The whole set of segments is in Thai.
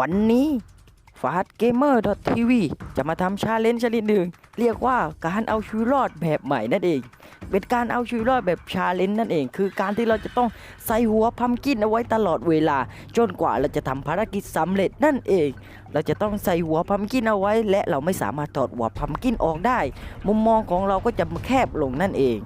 วันนี้ฟาดเกมเมอร์ทีวีจะมาทำชาเลนจ์ชนิดหนึ่งเรียกว่าการเอาชีวิตรอดแบบใหม่นั่นเอง เป็นการเอาชีวิตรอดแบบชาเลนจ์นั่นเอง คือการที่เราจะต้องใส่หัวพัมกินเอาไว้ตลอดเวลา จนกว่าเราจะทำภารกิจสำเร็จนั่นเอง เราจะต้องใส่หัวพัมกินเอาไว้ และเราไม่สามารถถอดหัวพัมกินออกได้ มุมมองของเราก็จะแคบลงนั่นเอง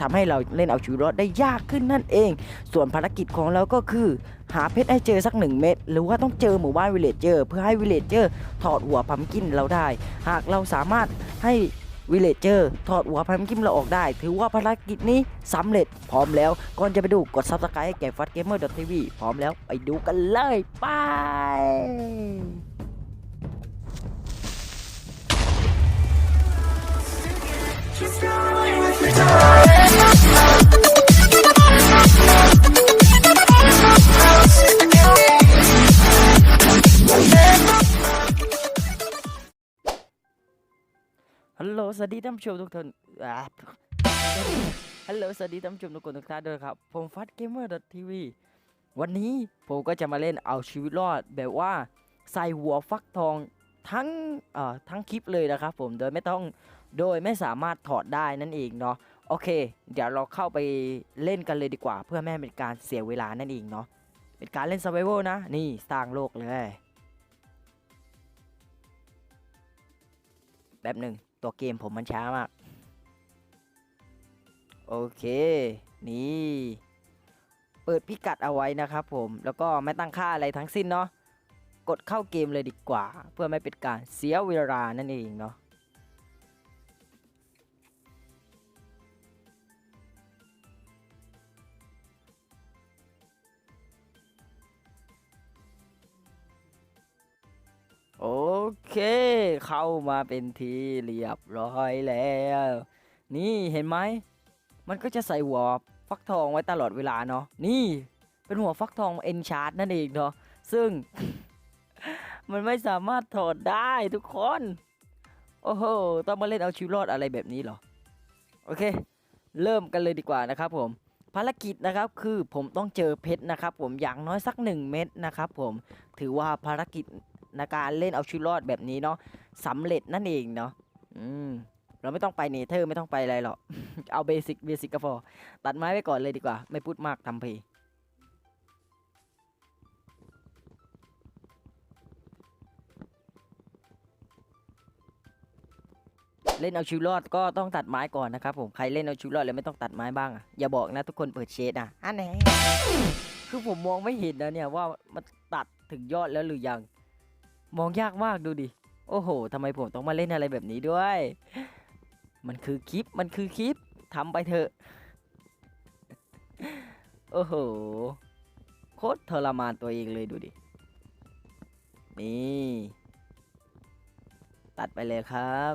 ทำให้เราเล่นเอาชีวิตรอดได้ยากขึ้นนั่นเอง ส่วนภารกิจของเราก็คือ หาเพชรให้เจอสักหนึ่งเม็ดหรือว่าต้องเจอหมู่บ้านวิลเลจเจอร์เพื่อให้วิลเลจเจอร์ถอดหัวพัมกินเราได้ หากเราสามารถให้วิลเลจเจอร์ถอดหัวพัมกินเราออกได้ ถือว่าภารกิจนี้สำเร็จพร้อมแล้ว ก่อนจะไปดูกด subscribe ให้แก่ฟัดเกมเมอร์ทีวีพร้อมแล้วไปดูกันเลยไป สวัสดีท่านผู้ชมทุกท่านฮัลโหลสวัสดีท่านผู้ชมทุกคนทุกท่านด้วยครับ ผมฟัดเกมเมอร์ทีวีวันนี้ผมก็จะมาเล่นเอาชีวิตรอดแบบว่าใส่หัวฟักทองทั้งเอ่อทั้งคลิปเลยนะครับผมโดยไม่ต้องโดยไม่สามารถถอดได้นั่นเองเนาะโอเค เดี๋ยวเราเข้าไปเล่นกันเลยดีกว่า เพื่อไม่เป็นการเสียเวลานั่นเองเนาะเป็นการเล่น survival นะนี่สร้างโลกเลย แป๊บหนึ่งตัวเกมผมมันช้ามาก โอเค นี่ เปิดพิกัดเอาไว้นะครับผมแล้วก็ไม่ตั้งค่าอะไรทั้งสิ้นเนาะกดเข้าเกมเลยดีกว่า เพื่อไม่เป็นการเสียเวลานั่นเองเนาะ เค เข้ามาเป็นทีเรียบร้อยแล้ว นี่เห็นไหม มันก็จะใส่หัวฟักทองไว้ตลอดเวลาเนาะ นี่เป็นหัวฟักทองเอนชาร์ดนั่นเองเนาะ ซึ่ง มันไม่สามารถถอดได้ทุกคน โอ้โห ต้องมาเล่นเอาชีวิตรอดอะไรแบบนี้เหรอ โอเค เริ่มกันเลยดีกว่านะครับผมภารกิจนะครับคือผมต้องเจอเพชรนะครับผมอย่างน้อยสักหนึ่งเม็ดนะครับผมถือว่าภารกิจ ในการเล่นเอาชีวิตรอดแบบนี้เนาะสำเร็จนั่นเองเนาะอืมเราไม่ต้องไปเนเธอร์ไม่ต้องไปอะไรหรอก เอาเบสิกเบสิกก็พอตัดไม้ไว้ก่อนเลยดีกว่า ไม่พูดมากทำเพลเล่นเอาชีวิตรอดก็ต้องตัดไม้ก่อนนะครับผมใครเล่นเอาชีวิตรอดแล้วไม่ต้องตัดไม้บ้างอะอย่าบอกนะทุกคนเปิดเชดอะอันไหนคือผมมองไม่เห็นนะเนี่ยว่ามันตัดถึงยอดแล้วหรือยัง มองยากมากดูดิ โอ้โหทำไมผมต้องมาเล่นอะไรแบบนี้ด้วย มันคือคลิป มันคือคลิปทำไปเถอะ โอ้โห โคตรทรมานตัวเองเลยดูดิ นี่ ตัดไปเลยครับ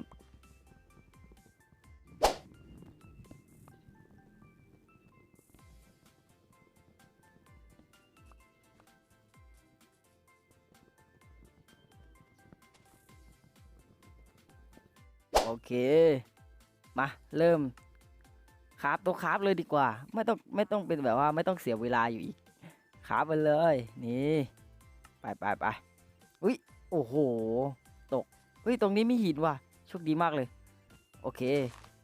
เค มาเริ่มคราฟตัวคราฟเลยดีกว่า ไม่ต้องไม่ต้องเป็นแบบว่าไม่ต้องเสียเวลาอยู่อีกคราฟไปเลยนี่ไปไปไปอุ้ยโอ้โหตกเฮ้ยตรงนี้มีหินว่ะโชคดีมากเลย โอเค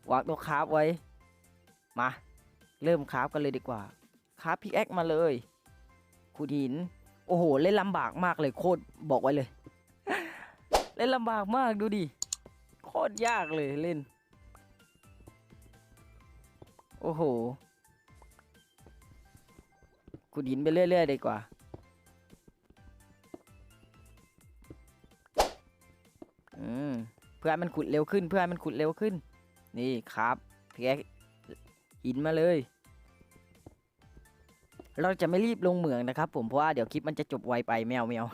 วางตัวคราฟไว้ มา เริ่มคราฟกันเลยดีกว่าคราฟพิกแอคมาเลยขุดหิน โอ้โห เล่นลำบากมากเลยโคตรบอกไว้เลย เล่นลำบากมากดูดิ โคตรยากเลยเล่น โอ้โหขุดหินไปเรื่อยๆดีกว่า อืม เพื่อให้มันขุดเร็วขึ้น เพื่อให้มันขุดเร็วขึ้น นี่ครับเพียหินมาเลย เราจะไม่รีบลงเหมืองนะครับผม เพราะว่าเดี๋ยวคลิปมันจะจบไวไปแมวแมว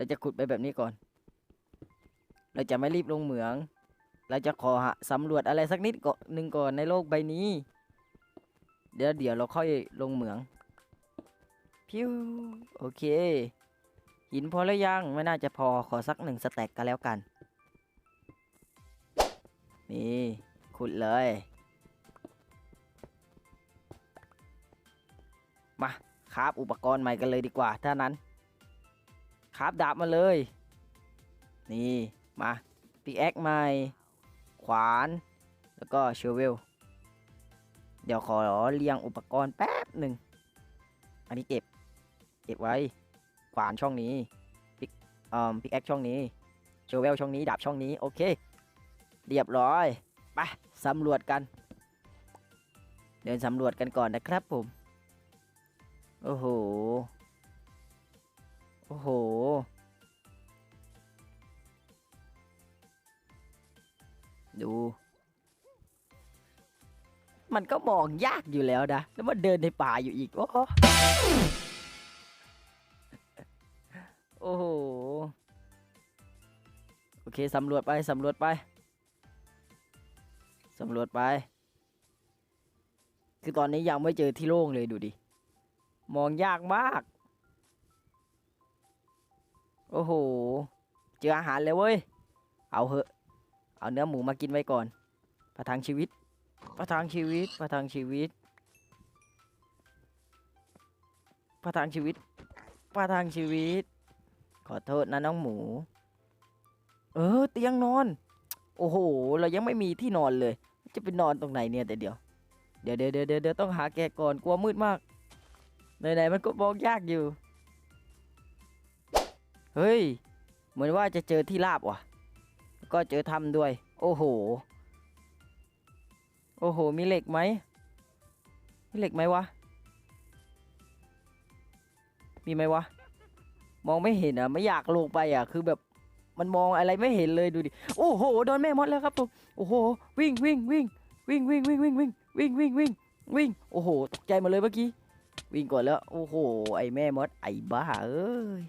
เราจะขุดไปแบบนี้ก่อน เราจะไม่รีบลงเหมือง เราจะขอหาสำรวจอะไรสักนิดก่อนหนึ่งก่อนในโลกใบนี้ เดี๋ยวเดี๋ยวเราค่อยลงเหมือง พิวโอเค หินพอแล้วยัง ไม่น่าจะพอขอสักหนึ่งสแต็กกันแล้วกัน นี่ขุดเลยมาคราบอุปกรณ์ใหม่กันเลยดีกว่าถ้านั้น ราบดาบมาเลย นี่มาปิกแอคใหม่ขวาน แล้วก็เชเวล เดี๋ยวขอเรียงอุปกรณ์แป๊บหนึ่ง อันนี้เก็บ เก็บไว้ ขวานช่องนี้ปิกเอ่อปิกแอคช่องนี้เชเวลช่องนี้ ดาบช่องนี้ โอเค เรียบร้อย ไป สำรวจกัน เดินสำรวจกันก่อนนะครับผม โอ้โห โอ้โห ดู มันก็มองยากอยู่แล้วนะ แล้วมันเดินในป่าอยู่อีก โอ้โหโอ้โห โอเค สำรวจไป สำรวจไป สำรวจไป คือตอนนี้ยังไม่เจอที่โล่งเลยดูดิ มองยากมาก โอ้โห เจออาหารเลยเว้ย เอาเหอะ เอาเนื้อหมูมากินไว้ก่อน ประทังชีวิต ประทังชีวิต ประทังชีวิต ประทังชีวิต ประทังชีวิต ขอโทษนะน้องหมู เออเตียงนอน โอ้โห เรายังไม่มีที่นอนเลย จะไปนอนตรงไหนเนี่ยแต่เดี๋ยว เดี๋ยวเดี๋ยวเดี๋ยวเดี๋ยวต้องหาแกก่อนกลัวมืดมากไหนๆมันก็มองยากอยู่ เฮ้ย เหมือนว่าจะเจอที่ราบว่ะ ก็เจอถ้ำด้วย โอ้โห โอ้โห มีเหล็กไหม มีเหล็กไหมวะ มีไหมวะ มองไม่เห็นอะ ไม่อยากลงไปอะ คือแบบ มันมองอะไรไม่เห็นเลยดูดิ โอ้โห โดนแม่มดแล้วครับผม โอ้โห วิ่งวิ่งวิ่งวิ่งวิ่งวิ่งวิ่งวิ่งวิ่งวิ่งวิ่งวิ่ง โอ้โห ตกใจมาเลยเมื่อกี้ วิ่งก่อนแล้ว โอ้โห ไอแม่มด ไอบ้าเอ้ย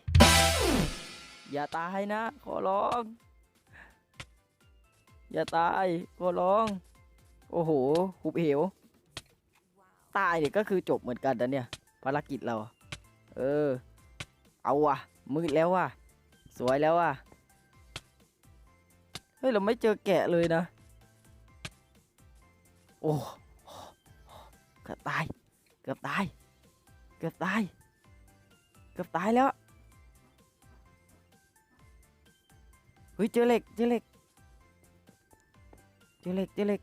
อย่าตายนะ ขอร้อง อย่าตาย ขอร้อง โอ้โหหุบเหว ตายเนี่ยก็คือจบเหมือนกันนะเนี่ย ภารกิจเรา เออ เอาว่ะ มืดแล้วว่ะ สวยแล้วว่ะ เฮ้ย เราไม่เจอแกะเลยนะ โอ้เกือบตาย เกือบตาย เกือบตาย เกือบตายแล้ว เฮ้ยเจอเหล็กเจอเหล็กเจอเหล็กเจอเหล็ก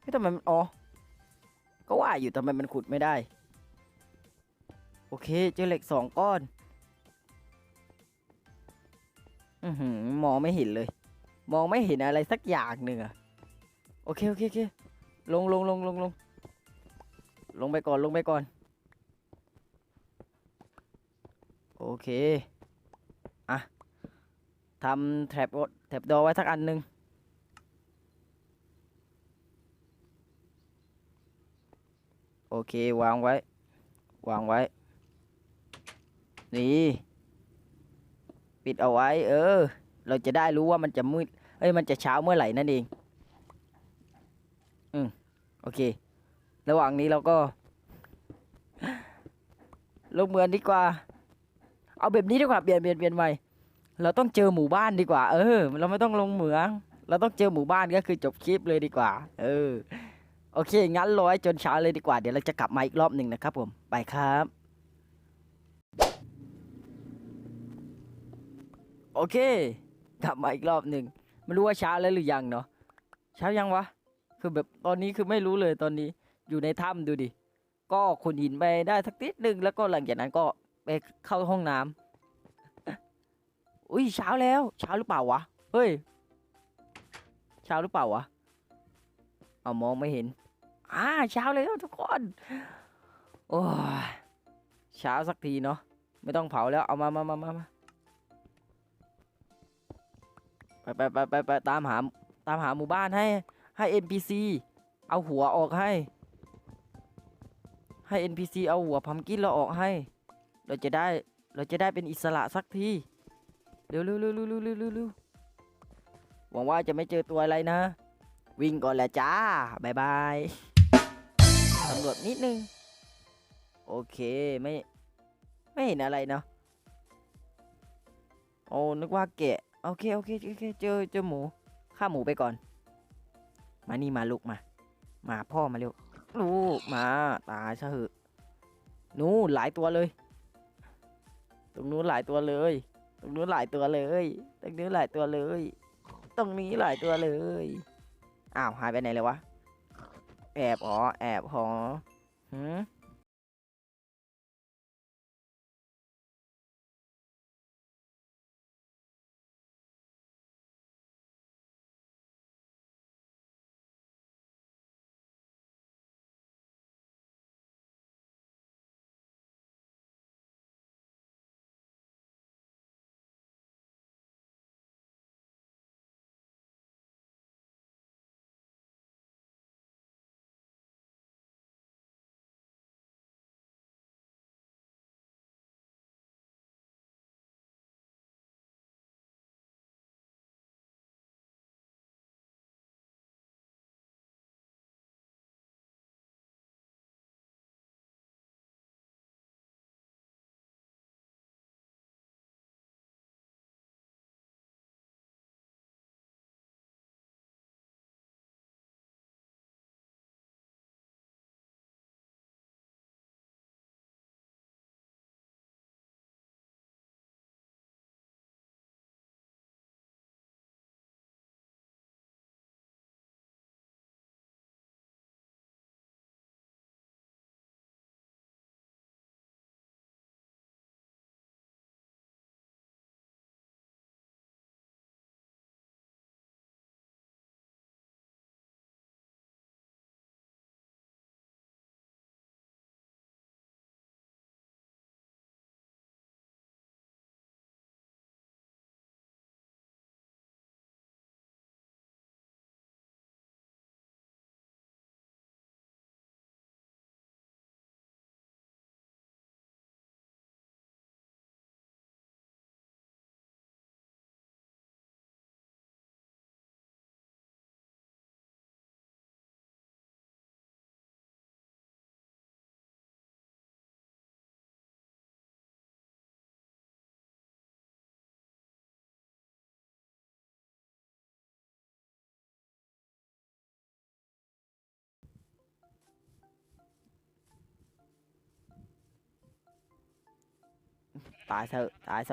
เฮ้ยทำไมมันอ๋อก็ว่าอยู่ทำไมมันขุดไม่ได้ โอเคเจอเหล็กสองก้อน อือหือมองไม่เห็นเลย มองไม่เห็นอะไรสักอย่างหนึ่งอะโอเคโอเคโอเคลงลงลงลงลงลงไปก่อนลงไปก่อน โอเค อะ ทำแถบแถบดอไว้สักอันหนึ่งโอเควางไว้ วางไว้ นี่ ปิดเอาไว้ เออ เราจะได้รู้ว่ามันจะมืดเอ้ยมันจะเช้าเมื่อไหร่นั่นเอง อืมโอเค ระหว่างนี้เราก็ ลงเมืองดีกว่า เอาแบบนี้ดีกว่าเปลี่ยนเปลี่ยนเปลี่ยนใหม่ เราต้องเจอหมู่บ้านดีกว่า เออ เราไม่ต้องลงเหมือง เราต้องเจอหมู่บ้านก็คือจบคลิปเลยดีกว่า เออ โอเค งั้นร้อยจนเช้าเลยดีกว่า เดี๋ยวเราจะกลับมาอีกรอบหนึ่งนะครับผม ไปครับ โอเค กลับมาอีกรอบหนึ่ง ไม่รู้ว่าเช้าแล้วหรือยังเนาะ เช้ายังวะ คือแบบตอนนี้คือไม่รู้เลยตอนนี้ อยู่ในถ้ำดูดิ ก็ขุนหินไปได้สักนิดหนึ่งแล้วก็หลังจากนั้นก็ไปเข้าห้องน้ำ อุ้ยเช้าแล้ว เช้าหรือเปล่าวะ เฮ้ย เช้าหรือเปล่าวะ เอามองไม่เห็น อ่าเช้าแล้วทุกคน โอ้ยเช้าสักทีเนาะ ไม่ต้องเผาแล้ว เอามามามามามาไปไปไปไปไปตามหา ตามหาหมู่บ้านให้ ให้ NPC เอาหัวออกให้ ให้ NPC เอาหัวพัมกินเราออกให้ เราจะได้ เราจะได้เป็นอิสระสักที เร็วเร็วเร็วเร็วเร็วเร็วหวังว่าจะไม่เจอตัวอะไรนะ วิ่งก่อนแหละจ้าบายบายสำรวจนิดนึง โอเคไม่ไม่เห็นอะไรเนาะโอ้นึกว่าเกะโอเคโอเคโอเคเจอเจอหมูฆ่าหมูไปก่อน มานี่มาลูกมา มาพ่อมาเร็วลูกมาตายซะเหอะนู้หลายตัวเลย ตรงนู้นหลายตัวเลย รงนู้นหลายตัวเลยตรงนี้หลายตัวเลย ตรงนี้หลายตัวเลยอ้าวหายไปไหนเลยวะแอบอ๋อแอบหอหืม ตายเ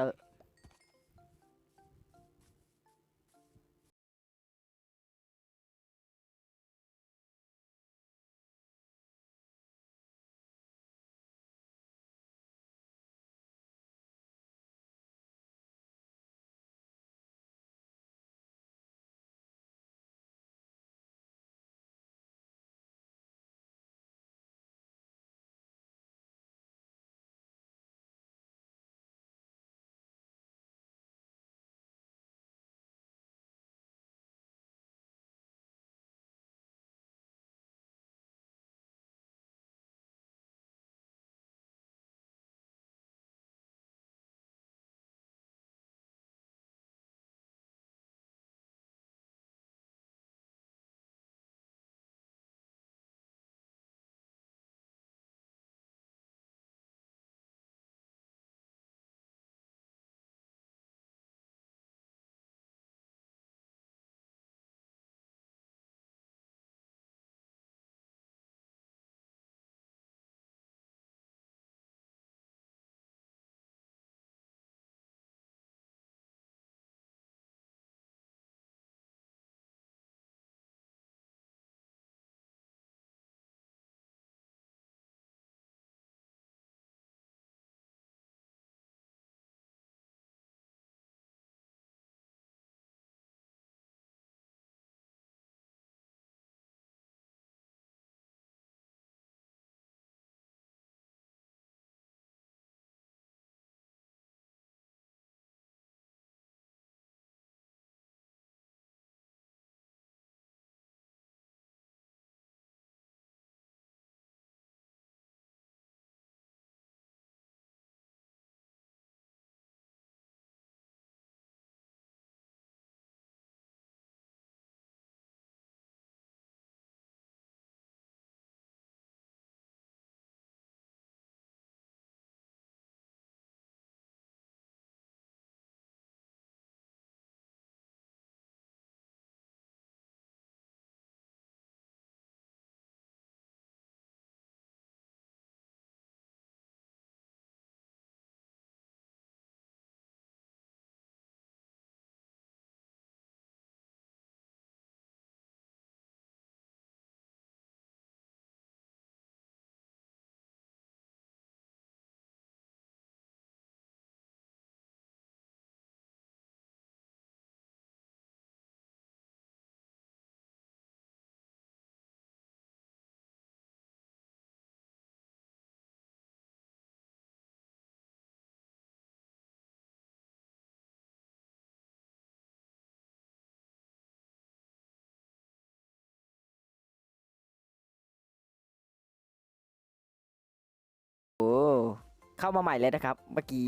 เข้ามาใหม่เลยนะครับ เมื่อกี้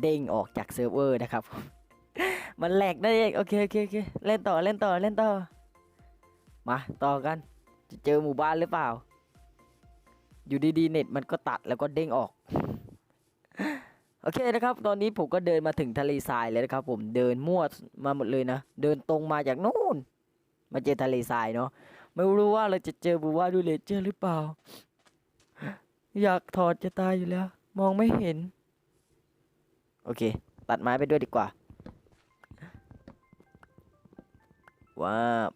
เด้งออกจากเซิร์ฟเวอร์นะครับ มันแหลกได้เองโอเคโอเคโอเคเล่นต่อเล่นต่อเล่นต่อ มาต่อกัน จะเจอหมู่บ้านหรือเปล่า อยู่ดีๆเน็ตมันก็ตัดแล้วก็เด้งออก โอเคนะครับ ตอนนี้ผมก็เดินมาถึงทะเลทรายเลยนะครับ ผมเดินมั่วมาหมดเลยนะ เดินตรงมาจากนู่น มาเจอทะเลทรายเนาะ ไม่รู้ว่าเราจะเจอบูว่าดูเลเจอร์หรือเปล่า อยากถอดจะตายอยู่แล้ว มองไม่เห็น โอเค ตัดไม้ไปด้วยดีกว่า ว้าบ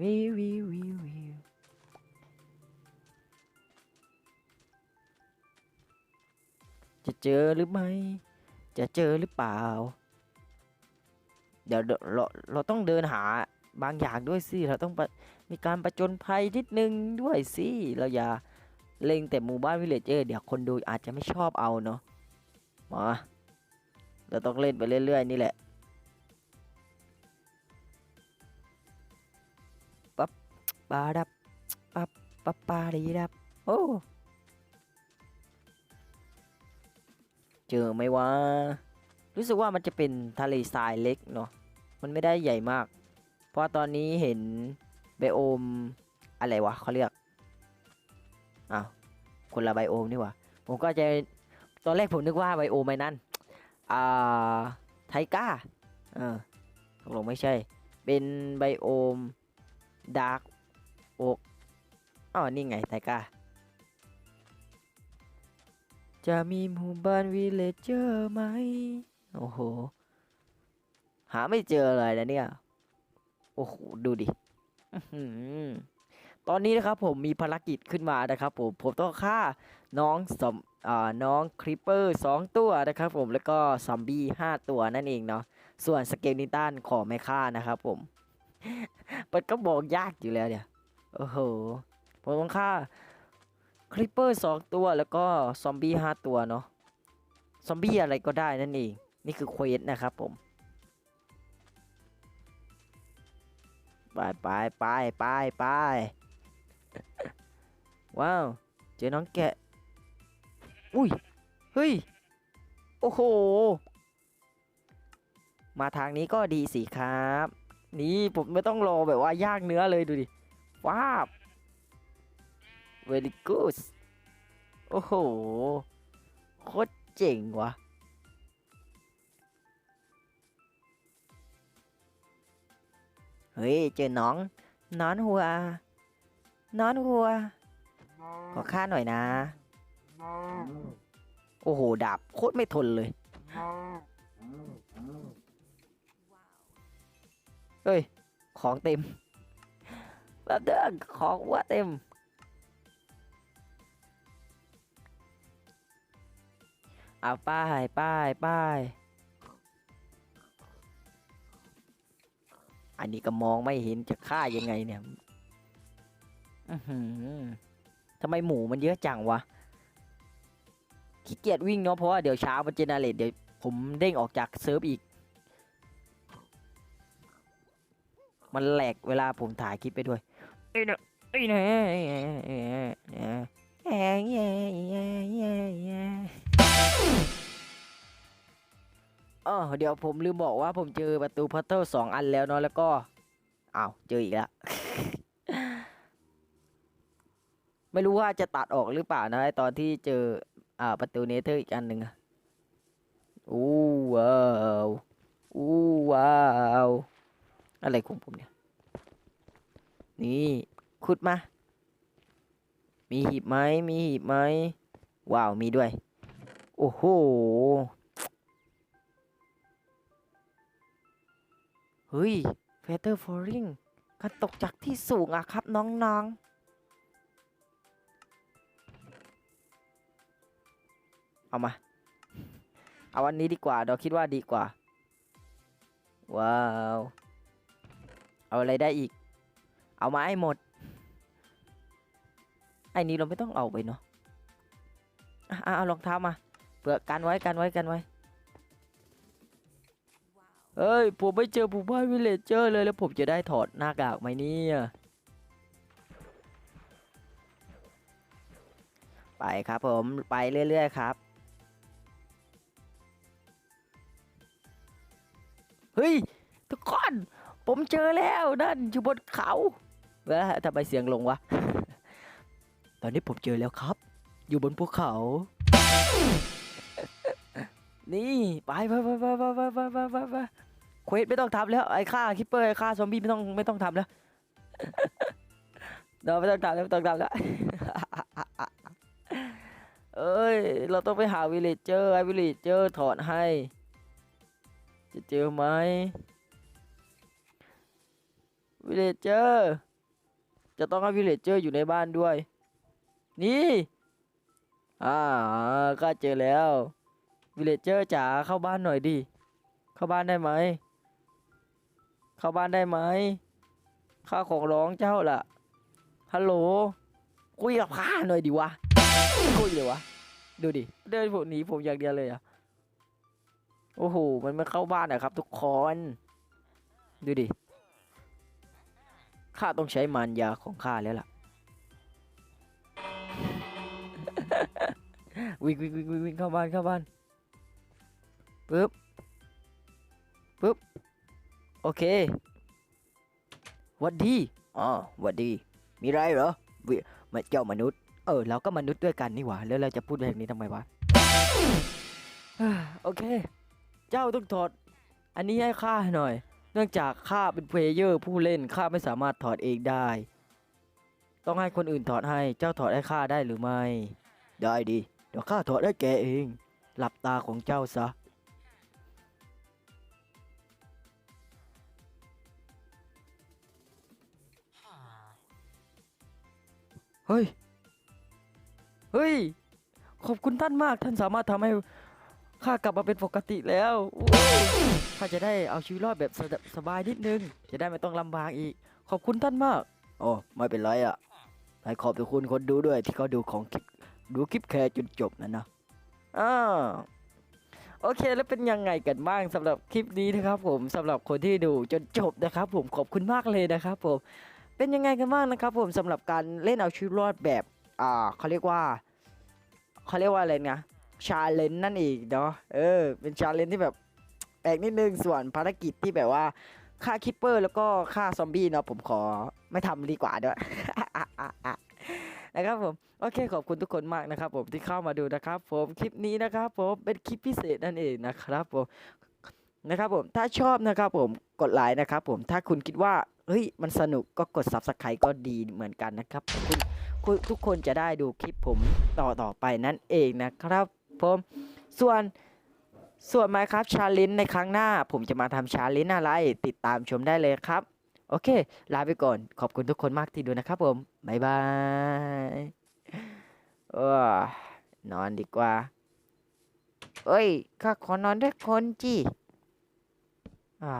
วิววิววิววิวจะเจอหรือไม่ จะเจอหรือเปล่า เดี๋ยวเดี๋ยวเราเราต้องเดินหา บางอย่างด้วยสิเราต้องมีการประจนภัยนิดนึงด้วยสิเราอย่าเล็งแต่หมู่บ้านวิลเลจเจอร์เดี๋ยวคนดูอาจจะไม่ชอบเอาเนาะมาเราต้องเล่นไปเรื่อยๆนี่แหละปั๊บปาดับปั๊บปั๊บปาดีดับโอ้เจอไหมวะรู้สึกว่ามันจะเป็นทะเลทรายเล็กเนาะมันไม่ได้ใหญ่มาก เพราะตอนนี้เห็นไบโอมอะไรวะเขาเรียกอ้าวคนละไบโอมนี่วะผมก็จะตอนแรกผมนึกว่าไบโอมไอ้นั่นอ่าไทก้าเออตกลงไม่ใช่ เป็นไบโอมดาร์กโอกอ๋อนี่ไงไทก้าจะมีหมู่บ้านวิลเลจเจอร์ไหม โอ้โห หาไม่เจอเลยนะเนี่ย อ้โหดูดิตอนนี้นะครับผมมีภารกิจขึ้นมานะครับผมผมต้องฆ่าน้องสมอ่าน้องคริปเปอร์สองตัวนะครับผมแล้วก็ซอมบี้ห้าตัวนั่นเองเนาะส่วนสเกลนิตันขอไม่ฆ่านะครับผมมันก็บอกยากอยู่แล้วเนี่ยโอ้โหผมต้องฆ่าคริปเปอร์สองตัวแล้วก็ซอมบี้ห้าตัวเนาะซอมบี้อะไรก็ได้นั่นเอง นี่คือเควสนะครับผม ไปไปไปไปไปว้าว เจอน้องแกะ อุ้ย เฮ้ย โอ้โห มาทางนี้ก็ดีสิครับ นี่ผมไม่ต้องรอแบบว่าย่างเนื้อเลยดูดิ ว้าบ very good โอ้โห โคตรเจ๋งว่ะ ฮ้ยเจอน้องนอนหัวนอนหัว ขอค่าหน่อยนะ โอ้โหดาบโคตรไม่ทนเลยเฮ้ย ของเต็มแป๊บเดียวของว่าเต็ม เอาป้ายป้ายป้าย อันนี้ก็มองไม่เห็นจะฆ่ายังไงเนี่ยทำไมหมูมันเยอะจังวะ ขี้เกียจวิ่งเนาะเพราะว่าเดี๋ยวเช้ามันเจเนเรตเดี๋ยวผมเด้งออกจากเซิร์ฟอีก มันแหลกเวลาผมถ่ายคลิปไปด้วยไอ้เนอะไอ้เนอ อ้เนอะไอ้เนอะไอ้เนอะไอ้เนอะไอ้เนอะไอ้เนอะไอ้เนอะอ๋อเดี๋ยวผมลืมบอกว่าผมเจอประตูพัตเตอร์สองอันแล้วเนาะแล้วก็อ้าวเจออีกแล้วไม่รู้ว่าจะตัดออกหรือเปล่านะไอ้ตอนที่เจออ่าประตูเนเธอร์อีกอันหนึ่งอู้ว้าวอู้ว้าวอะไรของผมเนี่ย นี่ขุดมา มีหีบไหมมีหีบไหมว้าวมีด้วย โอ้โห เฮ้ยเฟเตอร์ฟอริงการตกจากที่สูงอะครับน้องๆ เอามา เอาวันนี้ดีกว่าเราคิดว่าดีกว่า ว้าว เอาอะไรได้อีก เอามาให้หมด ไอ้นี้เราไม่ต้องเอาไปเนาะอะเอารองเท้ามาเผื่อกันไว้กันไว้กันไว้ เอ้ย ผมไม่เจอหมู่บ้านวิเลเจอร์เลยแล้วผมจะได้ถอดหน้ากากไหมเนี่ยไปครับผมไปเรื่อย ๆ ครับ เฮ้ย ทุกคน ผมเจอแล้วนั่นอยู่บนเขาแล้ยทำไมเสียงลงวะ ตอนนี้ผมเจอแล้วครับ อยู่บนภูเขา นี่ไปไปไปไปไปไปไปไปไปเควสไม่ต้องทำแล้วไอ้ฆ่าคิปเปอร์ไอ้ฆ่าซอมบี้ไม่ต้องไม่ต้องทำแล้วเราไม่ต้องทำแล้วไม่ต้องทำแล้วเอ้ยเราต้องไปหาวิลเลจเจอร์ไอ้วิลเลจเจอร์ถอดให้ จะเจอไหมวิลเลจเจอร์จะต้องให้วิลเลจเจอร์อยู่ในบ้านด้วย นี่ อ่าก็เจอแล้ว วิลเลจเจอร์จ๋าเข้าบ้านหน่อยดิ เข้าบ้านได้ไหม เข้าบ้านได้ไหม ข้าของร้องเจ้าล่ะ ฮัลโหล คุยกับข้าหน่อยดิวะ คุยเลยวะ ดูดิ เดินผมหนีผมอย่างเดียวเลยอะโอ้โห มันไม่เข้าบ้านนะครับ ทุกคน ดูดิ ข้าต้องใช้มารยาของข้าแล้วล่ะวิ่งวิ่งวิ่งวิ่งวิ่งเข้าบ้านเข้าบ้าน ปึ๊บปึ๊บโอเควัดดีอ๋อวัดดี มีไรเหรอวิมาเจ้ามนุษย์ เออเราก็มนุษย์ด้วยกันนี่หว่า แล้วเราจะพูดแบบนี้ทำไมวะโอเค เจ้าต้องถอด อันนี้ให้ข้าหน่อย เนื่องจากข้าเป็นเพลเยอร์ผู้เล่นข้าไม่สามารถถอดเองได้ ต้องให้คนอื่นถอดให้ เจ้าถอดให้ข้าได้หรือไม่ ได้ดิเดี๋ยวข้าถอดให้แกเอง หลับตาของเจ้าซะ เฮ้ย เฮ้ย ขอบคุณท่านมาก ท่านสามารถทำให้ข้ากลับมาเป็นปกติแล้วอู้ข้าจะได้เอาชีวิตรอดแบบสะสบายนิดนึง จะได้ไม่ต้องลำบากอีก ขอบคุณท่านมาก โอ้ไม่เป็นไรอะให้ขอบคุณคนดูด้วยที่เขาดูของคลิปดูคลิปแคร์จนจบนะนะอ่าโอเคแล้วเป็นยังไงกันบ้างสำหรับคลิปนี้นะครับผมสำหรับคนที่ดูจนจบนะครับ ผมขอบคุณมากเลยนะครับผม เป็นยังไงกันบ้างนะครับผมสำหรับการเล่นเอาชีวิตรอดแบบอ่าเขาเรียกว่าเขาเรียกว่าอะไรนะชาเลนนั่นเองเนาะเออเป็นชาเลนจ์ที่แบบแปลกนิดนึงส่วนภารกิจที่แบบว่าฆ่าคิปเปอร์แล้วก็ฆ่าซอมบี้เนาะผมขอไม่ทำดีกว่าด้วยนะครับผมโอเคขอบคุณทุกคนมากนะครับผมที่เข้ามาดูนะครับ ผมคลิปนี้นะครับผมเป็นคลิปพิเศษนั่นเองนะครับผมนะครับผมถ้าชอบนะครับผมกดไลค์นะครับผมถ้าคุณคิดว่า เฮ้ยมันสนุกก็กด subscribe ก็ดีเหมือนกันนะครับคุณคุณทุกคนจะได้ดูคลิปผมต่อต่อไปนั่นเองนะครับผมส่วนส่วน Minecraft Challenge ในครั้งหน้า ผมจะมาทำ Challenge อะไร ติดตามชมได้เลยครับ โอเค ลาไปก่อน ขอบคุณทุกคนมากที่ดูนะครับผม บ๊ายบายนอนดีกว่า เอ้ยข้าขอนอนด้วยคนจีอ่า